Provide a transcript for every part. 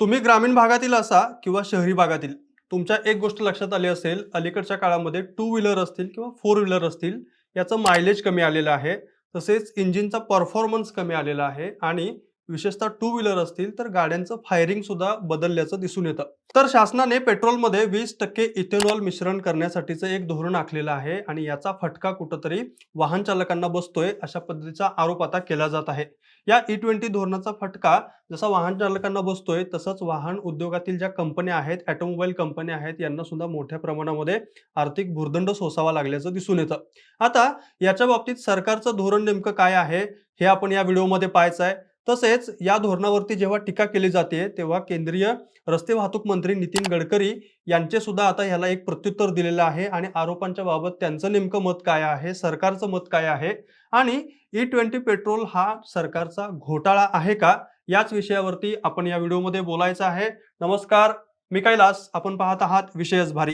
तुम्ही ग्रामीण भागातील असा किंवा शहरी भागातील तुमच्या एक गोष्ट लक्षात आली असेल अलीकडच्या काळामध्ये टू व्हीलर असतील किंवा फोर व्हीलर असतील याचं मायलेज कमी आलेलं आहे. तसेच इंजिनचा परफॉर्मन्स कमी आलेला आहे आणि विशेषतः टू व्हीलर असतील तर गाड्यांचं फायरिंग सुद्धा बदलल्याचं दिसून येतं. तर शासनाने पेट्रोलमध्ये वीस टक्के इथेनॉल मिश्रण करण्यासाठीचं एक धोरण आखलेलं आहे आणि याचा फटका कुठंतरी वाहन चालकांना बसतोय अशा पद्धतीचा आरोप आता केला जात आहे. या e ई ट्वेंटी धोरणाचा फटका जसा वाहन चालकांना बसतोय तसंच वाहन उद्योगातील ज्या कंपन्या आहेत ऑटोमोबाईल कंपन्या आहेत यांना सुद्धा मोठ्या प्रमाणामध्ये आर्थिक भुर्दंड सोसावा लागल्याचं दिसून येतं. आता याच्या बाबतीत सरकारचं धोरण नेमकं काय आहे हे आपण या व्हिडिओमध्ये पाहायचं आहे. तसेच या धोरणावरती जेव्हा टीका केली जाते तेव्हा केंद्रीय रस्ते वाहतूक मंत्री नितीन गडकरी यांचे सुद्धा आता ह्याला एक प्रत्युत्तर दिलेलं आहे आणि आरोपांच्या बाबत त्यांचं नेमकं मत काय आहे सरकारचं मत काय आहे आणि e ई ट्वेंटी पेट्रोल हा सरकारचा घोटाळा आहे का? याच विषयावरती आपण या व्हिडिओमध्ये बोलायचं आहे. नमस्कार. मी कैलास आपण पाहत आहात विषयच भारी.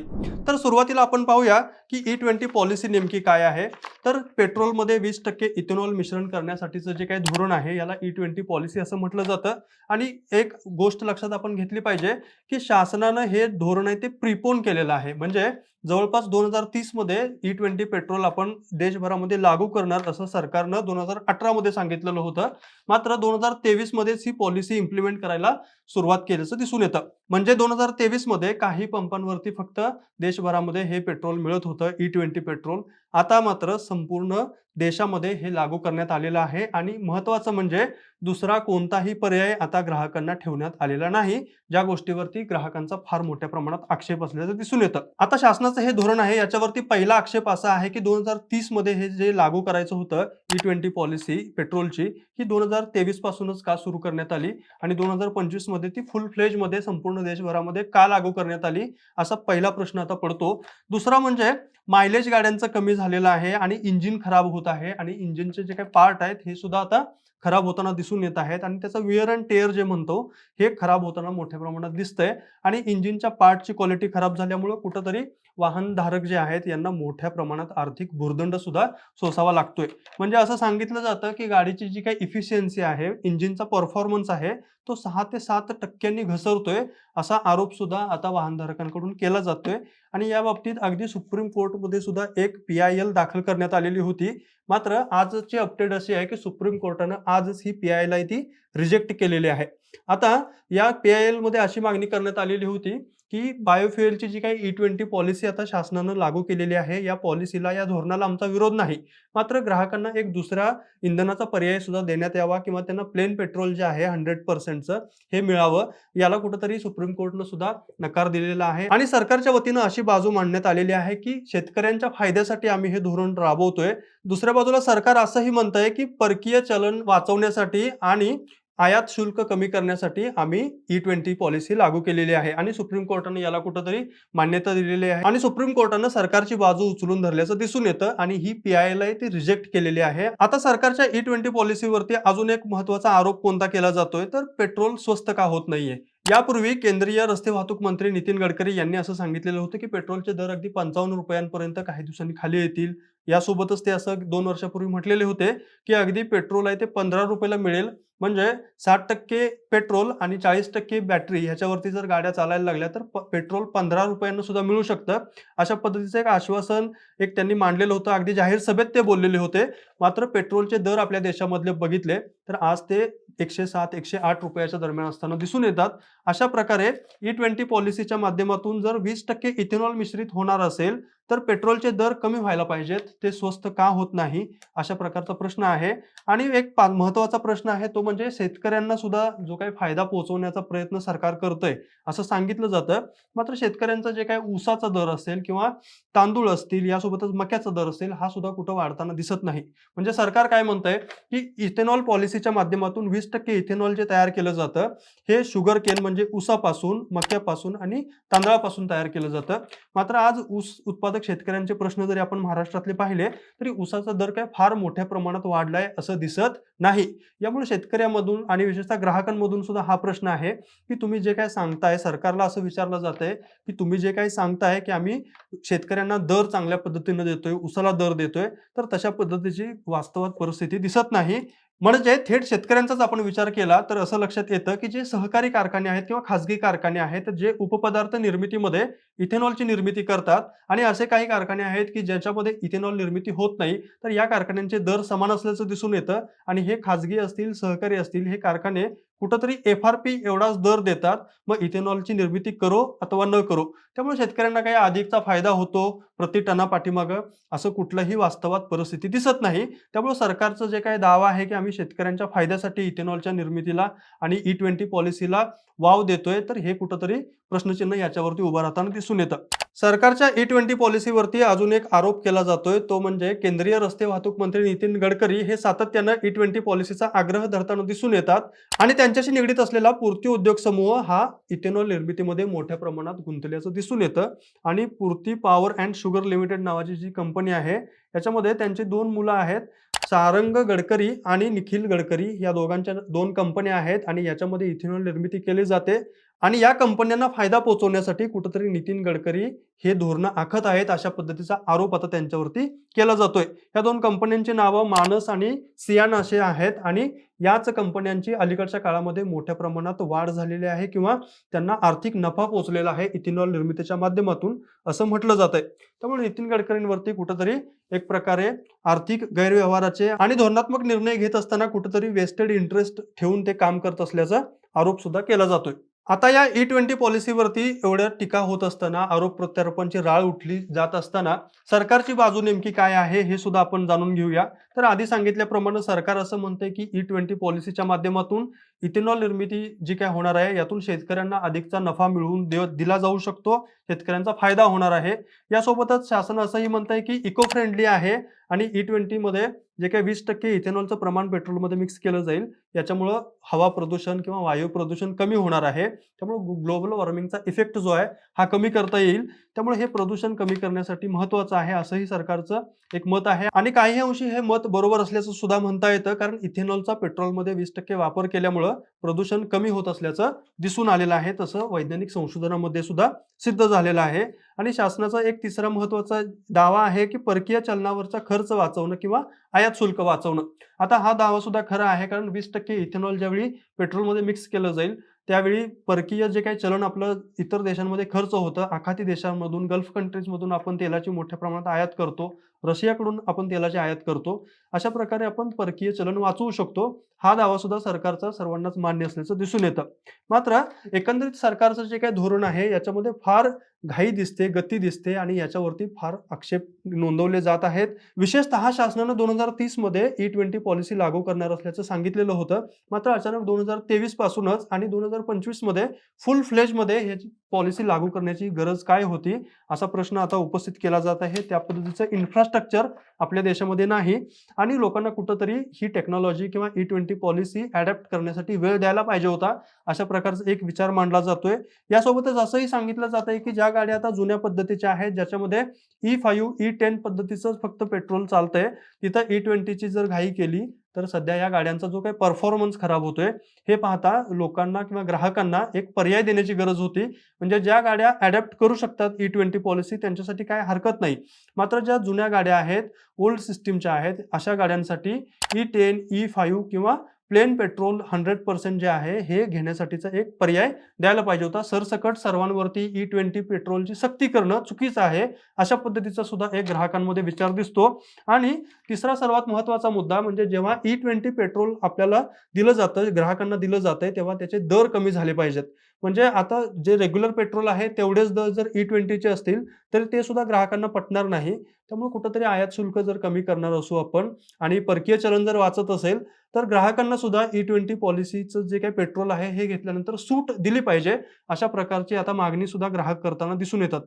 तर सुरुवातीला आपण पाहूया की ई ट्वेंटी पॉलिसी नेमकी काय आहे? तर पेट्रोलमध्ये वीस टक्के इथेनॉल मिश्रण करण्यासाठीचं जे काही धोरण आहे याला ई ट्वेंटी पॉलिसी असं म्हटलं जातं. आणि एक गोष्ट लक्षात आपण घेतली पाहिजे की शासनानं हे धोरण आहे ते प्रिपोन केलेलं आहे. म्हणजे जवळपास दोन हजार तीसमध्ये ई e ट्वेंटी पेट्रोल आपण देशभरामध्ये लागू करणार असं सरकारनं दोन हजार अठरामध्ये सांगितलेलं होतं. मात्र दोन हजार तेवीसमध्येच ही पॉलिसी इम्प्लिमेंट करायला सुरुवात केल्याचं दिसून येतं. म्हणजे दोन हजार तेवीसमध्ये काही पंपांवरती फक्त देशभरामध्ये हे पेट्रोल मिळत होतं e ई ट्वेंटी पेट्रोल. आता मात्र संपूर्ण देशामध्ये हे लागू करण्यात आलेलं आहे आणि महत्वाचं म्हणजे दुसरा कोणताही पर्याय आता ग्राहकांना ठेवण्यात आलेला नाही. ज्या गोष्टीवरती ग्राहकांचा फार मोठ्या प्रमाणात आक्षेप असल्याचं दिसून येतं. आता शासनाचं हे धोरण आहे याच्यावरती पहिला आक्षेप असा आहे की दोन हजार तीसमध्ये हे जे लागू करायचं होतं ई ट्वेंटी पॉलिसी पेट्रोलची ही दोन हजार तेवीस पासूनच का सुरू करण्यात आली आणि दोन हजार पंचवीसमध्ये ती फुल फ्लेजमध्ये संपूर्ण देशभरामध्ये का लागू करण्यात आली असा पहिला प्रश्न आता पडतो. दुसरा म्हणजे मायलेज गाड्यांचं कमी झालेलं आहे आणि इंजिन खराब होत आहे आणि इंजिनचे जे काही पार्ट आहेत हे सुद्धा आता खराब होताना दिसून येत आहेत आणि त्याचं विअर अँड टेअर जे म्हणतो हे खराब होताना मोठ्या प्रमाणात दिसतंय. आणि इंजिनच्या पार्टची क्वालिटी खराब झाल्यामुळं कुठंतरी वाहनधारक जे आहेत यांना मोठ्या प्रमाणात आर्थिक भुर्दंड सुद्धा सोसावा लागतोय. म्हणजे असं सांगितलं जातं की गाडीची जी काही इफिशियन्सी आहे इंजिनचा परफॉर्मन्स आहे तो सहा ते सात टक्क्यांनी घसरतोय असा आरोप सुद्धा आता वाहनधारकांकडून केला जातोय. आणि या बाबतीत अगदी सुप्रीम कोर्टमध्ये सुद्धा एक पी आय एल दाखल करण्यात आलेली होती. मात्र आजची अपडेट अशी आहे की सुप्रीम कोर्टानं आजच ही पी आय ती रिजेक्ट केलेली आहे. आता या पी आय एलमध्ये अशी मागणी करण्यात आलेली होती की बायोफ्युएलची जी काही ई ट्वेंटी पॉलिसी आता शासनानं लागू केलेली आहे या पॉलिसीला या धोरणाला आमचा विरोध नाही. मात्र ग्राहकांना एक दुसरा इंधनाचा पर्याय सुद्धा देण्यात यावा किंवा त्यांना प्लेन पेट्रोल जे आहे हंड्रेड पर्सेंटचं हे मिळावं याला कुठंतरी सुप्रीम कोर्टनं सुद्धा नकार दिलेला आहे. आणि सरकारच्या वतीनं अशी बाजू मांडण्यात आलेली आहे की शेतकऱ्यांच्या फायद्यासाठी आम्ही हे धोरण राबवतोय. दुसऱ्या बाजूला सरकार असंही म्हणतंय की परकीय चलन वाचवण्यासाठी आणि आयात शुल्क कमी करण्यासाठी आम्ही ई ट्वेंटी पॉलिसी लागू केलेली आहे आणि सुप्रीम कोर्टाने याला कुठंतरी मान्यता दिलेली आहे. आणि सुप्रीम कोर्टानं सरकारची बाजू उचलून धरल्याचं दिसून येतं आणि ही पी आय एल ती रिजेक्ट केलेली आहे. आता सरकारच्या ई ट्वेंटी पॉलिसीवरती अजून एक महत्त्वाचा आरोप कोणता केला जातोय? तर पेट्रोल स्वस्त का होत नाहीये? यापूर्वी केंद्रीय रस्ते वाहतूक मंत्री नितीन गडकरी यांनी असं सांगितलेलं होतं की पेट्रोलचे दर अगदी पंचावन्न रुपयांपर्यंत काही दिवसांनी खाली येतील. यासोबतच ते असं दोन वर्षापूर्वी म्हटलेले होते की अगदी पेट्रोल आहे ते पंधरा रुपयाला मिळेल. म्हणजे साठ टक्के पेट्रोल आणि चाळीस टक्के बॅटरी ह्याच्यावरती जर गाड्या चालायला लागल्या तर प- पेट्रोल पंधरा रुपयांना सुद्धा मिळू शकतं. अशा पद्धतीचं एक आश्वासन एक त्यांनी मांडलेलं होतं. अगदी जाहीर सभेत ते बोललेले होते. मात्र पेट्रोलचे दर आपल्या देशामधले बघितले तर आज ते एकशे सात एकशे आठ रुपयाच्या दरम्यान असताना दिसून येतात. अशा प्रकारे ई ट्वेंटी पॉलिसीच्या माध्यमातून जर वीस टक्के इथेनॉल मिश्रित होणार असेल तर पेट्रोलचे दर कमी व्हायला पाहिजेत. ते स्वस्त का होत नाही? अशा प्रकारचा प्रश्न आहे. आणि एक महत्त्वाचा प्रश्न आहे तो म्हणजे म्हणजे शेतकऱ्यांना सुद्धा जो काही फायदा पोहोचवण्याचा प्रयत्न सरकार करतंय असं सांगितलं जातं. मात्र शेतकऱ्यांचा जे काही ऊसाचा दर असेल किंवा तांदूळ असतील यासोबतच मक्याचा दर असेल हा सुद्धा कुठं वाढताना दिसत नाही. म्हणजे सरकार काय म्हणतंय की इथेनॉल पॉलिसीच्या माध्यमातून वीस टक्के इथेनॉल जे तयार केलं जातं हे शुगर केन म्हणजे ऊसापासून मक्यापासून आणि तांदळापासून तयार केलं जातं. मात्र आज ऊस उत्पादक शेतकऱ्यांचे प्रश्न जरी आपण महाराष्ट्रातले पाहिले तरी ऊसाचा दर काय फार मोठ्या प्रमाणात वाढलाय असं दिसत नाही. यामुळे शेतकरी शेतकऱ्यामधून आणि विशेषतः ग्राहकांमधून सुद्धा हा प्रश्न आहे की तुम्ही जे काय सांगताय सरकारला असं विचारलं जात आहे की तुम्ही जे काही सांगताय की आम्ही शेतकऱ्यांना दर चांगल्या पद्धतीनं देतोय उसाला दर देतोय तर तशा पद्धतीची वास्तवात परिस्थिती दिसत नाही. म्हणजे थेट शेतकऱ्यांचाच आपण विचार केला तर असं लक्षात येतं की जे सहकारी कारखाने आहेत किंवा खाजगी कारखाने आहेत जे उपपदार्थ निर्मितीमध्ये इथेनॉलची निर्मिती करतात आणि असे काही कारखाने आहेत की ज्याच्यामध्ये इथेनॉल निर्मिती होत नाही तर या कारखान्यांचे दर समान असल्याचं दिसून येतं आणि हे खाजगी असतील सहकारी असतील हे कारखाने कुठंतरी एफ आर पी एवढाच दर देतात मग इथेनॉलची निर्मिती करो अथवा न करो. त्यामुळे शेतकऱ्यांना काही अधिकचा फायदा होतो प्रति टना पाठीमागं असं कुठलंही वास्तवात परिस्थिती दिसत नाही. त्यामुळे सरकारचं जे काही दावा आहे की आम्ही शेतकऱ्यांच्या फायद्यासाठी इथेनॉलच्या निर्मितीला आणि ई ट्वेंटी पॉलिसीला वाव देतोय तर हे कुठंतरी प्रश्नचिन्ह याच्यावरती उभं राहताना दिसून येतं. सरकारच्या ई ट्वेंटी पॉलिसीवरती अजून एक आरोप केला जातोय. तो म्हणजे केंद्रीय रस्ते वाहतूक मंत्री नितीन गडकरी हे सातत्यानं ई ट्वेंटी पॉलिसीचा आग्रह धरताना दिसून येतात आणि त्यांच्याशी निगडीत असलेला पूर्ती उद्योग समूह हा इथेनॉल निर्मितीमध्ये मोठ्या प्रमाणात गुंतल्याचं दिसून येतं. आणि पूर्ती पॉवर अँड शुगर लिमिटेड नावाची जी कंपनी आहे याच्यामध्ये त्यांची दोन मुलं आहेत सारंग गडकरी आणि निखिल गडकरी. या दोघांच्या दोन कंपन्या आहेत आणि याच्यामध्ये इथेनॉल निर्मिती केली जाते. आणि या कंपन्यांना फायदा पोहोचवण्यासाठी कुठंतरी नितीन गडकरी हे धोरणं आखत आहेत अशा पद्धतीचा आरोप आता त्यांच्यावरती केला जातोय. या दोन कंपन्यांची नावं मानस आणि सियान असे आहेत आणि याच कंपन्यांची अलीकडच्या काळामध्ये मोठ्या प्रमाणात वाढ झालेली आहे किंवा त्यांना आर्थिक नफा पोहोचलेला आहे इथेनॉल निर्मितीच्या माध्यमातून असं म्हटलं जात आहे त्यामुळे नितीन गडकरींवरती कुठंतरी एक प्रकारे आर्थिक गैरव्यवहाराचे आणि धोरणात्मक निर्णय घेत असताना कुठंतरी वेस्टेड इंटरेस्ट ठेवून ते काम करत असल्याचा आरोप सुद्धा केला जातोय. आता या ई ट्वेंटी पॉलिसीवरती एवढ्या टीका होत असताना आरोप प्रत्यारोपांची राळ उठली जात असताना सरकारची बाजू नेमकी काय आहे हे सुद्धा आपण जाणून घेऊया. तर आधी सांगितल्याप्रमाणे सरकार असं म्हणतंय की ई ट्वेंटी पॉलिसीच्या माध्यमातून इथेनॉल निर्मिती जी काय होणार आहे यातून शेतकऱ्यांना अधिकचा नफा मिळवून दे दिला जाऊ शकतो शेतकऱ्यांचा फायदा होणार आहे. यासोबतच शासन असंही म्हणतंय की इको फ्रेंडली आहे. आणि e ई ट्वेंटीमध्ये जे काही वीस टक्के इथेनॉलचं प्रमाण पेट्रोलमध्ये मिक्स केलं जाईल याच्यामुळं हवा प्रदूषण किंवा वायू प्रदूषण कमी होणार आहे. त्यामुळे ग्लोबल वॉर्मिंगचा इफेक्ट जो आहे हा कमी करता येईल. त्यामुळे हे प्रदूषण कमी करण्यासाठी महत्वाचं आहे असंही सरकारचं एक मत आहे. आणि काही अंशी हे मत बरोबर असल्याचं सुद्धा म्हणता येतं कारण इथेनॉलचा पेट्रोलमध्ये वीस टक्के वापर केल्यामुळं प्रदूषण कमी होत असल्याचं दिसून आलेलं आहे. तसं वैज्ञानिक संशोधनामध्ये सुद्धा सिद्ध झालेलं आहे. आणि शासनाचा एक तिसरा महत्त्वाचा दावा आहे की परकीय चलनावरचा खर्च वाचवणं किंवा आयात शुल्क वाचवणं. आता हा दावा सुद्धा खरा आहे कारण वीस टक्के इथेनॉल ज्यावेळी पेट्रोलमध्ये मिक्स केलं जाईल त्यावेळी परकीय जे काही चलन आपलं इतर देशांमध्ये खर्च होतं आखाती देशांमधून गल्फ कंट्रीजमधून आपण तेलाची मोठ्या प्रमाणात आयात करतो रशियाकडून आपण तेलाची आयात करतो. अशा प्रकारे आपण परकीय चलन वाचवू शकतो. हा दावा सुद्धा सरकारचा सर्वांनाच मान्य असल्याचं दिसून येतं. मात्र एकंदरीत सरकारचं जे काही धोरण आहे याच्यामध्ये फार घाई दिसते गती दिसते आणि याच्यावरती फार आक्षेप नोंदवले जात आहेत. विशेषतः शासनानं दोन हजार तीसमध्ये ई ट्वेंटी पॉलिसी लागू करणार असल्याचं सांगितलेलं होतं. मात्र अचानक दोन हजार तेवीस पासूनच आणि दोन हजार पंचवीसमध्ये फुल फ्लेजमध्ये ह्याची पॉलिसी लागू करण्याची गरज काय होती? असा प्रश्न आता उपस्थित केला जात आहे. त्या पद्धतीचं इन्फ्रास्ट्रक्चर आपल्या देशामध्ये नाही आणि लोकांना कुठंतरी ही टेक्नॉलॉजी किंवा ई ट्वेंटी पॉलिसी अडॅप्ट करण्यासाठी वेळ द्यायला पाहिजे होता अशा प्रकारचा एक विचार मांडला जातोय. यासोबतच असंही सांगितलं जात आहे की ज्या गाड्या आता जुन्या पद्धतीच्या आहेत ज्याच्यामध्ये ई फाईव्ह ई टेन पद्धतीचं फक्त पेट्रोल चालतंय तिथं e ई ट्वेंटीची जर घाई केली तर सध्या या गाड्यांचा जो काही परफॉर्मन्स खराब होतोय हे पाहता लोकांना किंवा ग्राहकांना एक पर्याय देण्याची गरज होती. म्हणजे ज्या गाड्या अडॅप्ट करू शकतात ई ट्वेंटी पॉलिसी त्यांच्यासाठी काय हरकत नाही. मात्र ज्या जुन्या गाड्या आहेत ओल्ड सिस्टीमच्या आहेत अशा गाड्यांसाठी ई टेन ई फाईव्ह किंवा प्लेन पेट्रोल हंड्रेड पर्सेंट जे आहे हे घेण्यासाठीचा एक पर्याय द्यायला पाहिजे होता. सरसकट सर्वांवरती e ई ट्वेंटी पेट्रोलची सक्ती करणं चुकीचं आहे अशा पद्धतीचा सुद्धा एक ग्राहकांमध्ये विचार दिसतो. आणि तिसरा सर्वात महत्त्वाचा मुद्दा म्हणजे जेव्हा e ई ट्वेंटी पेट्रोल आपल्याला दिलं जातं ग्राहकांना दिलं जातंय तेव्हा त्याचे दर कमी झाले पाहिजेत. म्हणजे आता जे रेग्युलर पेट्रोल आहे तेवढेच दर जर e ई ट्वेंटीचे असतील तर ते सुद्धा ग्राहकांना पटणार नाही. त्यामुळे कुठंतरी आयात शुल्क जर कमी करणार असू आपण आणि परकीय चलन जर वाचत असेल तर ग्राहकांना सुद्धा ई ट्वेंटी पॉलिसीचं जे काही पेट्रोल आहे हे घेतल्यानंतर सूट दिली पाहिजे. अशा प्रकारची आता मागणी सुद्धा ग्राहक करताना दिसून येतात.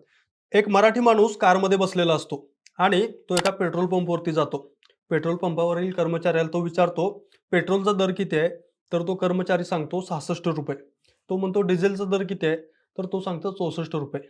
एक मराठी माणूस कारमध्ये बसलेला असतो आणि तो एका पेट्रोल पंपवरती जातो. पेट्रोल पंपावरील कर्मचाऱ्याला तो विचारतो पेट्रोलचा दर किती आहे? तर तो कर्मचारी सांगतो सहासष्ट रुपये. तो म्हणतो डिझेलचा दर किती आहे? तर तो सांगतो चौसष्ट रुपये.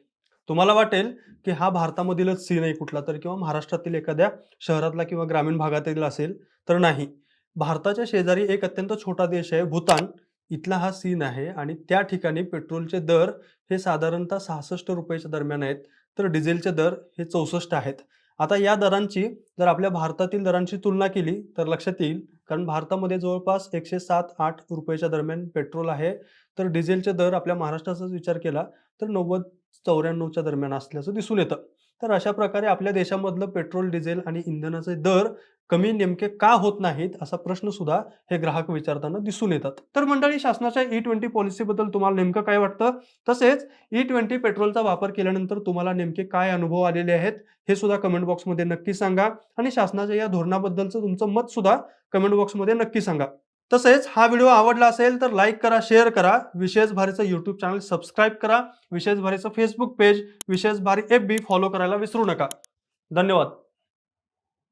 तुम्हाला वाटेल की हा भारतामधीलच सीन आहे कुठला तर किंवा महाराष्ट्रातील एखाद्या शहरातला किंवा ग्रामीण भागातील असेल तर नाही. भारताच्या शेजारी एक अत्यंत छोटा देश आहे भूतान. इथला हा सीन आहे आणि त्या ठिकाणी पेट्रोलचे दर हे साधारणतः सहासष्ट रुपयाच्या दरम्यान आहेत तर डिझेलचे दर हे चौसष्ट आहेत. आता या दरांची जर आपल्या भारतातील दरांची तुलना केली तर लक्षात येईल कारण भारतामध्ये जवळपास एकशे सात आठ रुपयाच्या दरम्यान पेट्रोल आहे. तर डिझेलचे दर आपल्या महाराष्ट्राचाच विचार केला तर नव्वद चौऱ्याण्णवच्या दरम्यान असल्याचं दिसून येतं. तर अशा प्रकारे आपल्या देशामधलं पेट्रोल डिझेल आणि इंधनाचे दर कमी नेमके का होत नाहीत असा प्रश्न सुद्धा हे ग्राहक विचारताना दिसून येतात. तर मंडळी शासनाच्या ई ट्वेंटी पॉलिसीबद्दल तुम्हाला नेमकं काय वाटतं? तसेच e ई ट्वेंटी पेट्रोलचा वापर केल्यानंतर तुम्हाला नेमके काय अनुभव आलेले आहेत? हे सुद्धा कमेंट बॉक्समध्ये नक्की सांगा आणि शासनाच्या या धोरणाबद्दलचं तुमचं मत सुद्धा कमेंट बॉक्समध्ये नक्की सांगा. तसेच हा व्हिडिओ आवडला असेल तर लाईक करा शेअर करा. विशेष भारीचं यूट्यूब चॅनल सबस्क्राईब करा. विशेष भारीचं फेसबुक पेज विशेष भारी एफ बी फॉलो करायला विसरू नका. धन्यवाद.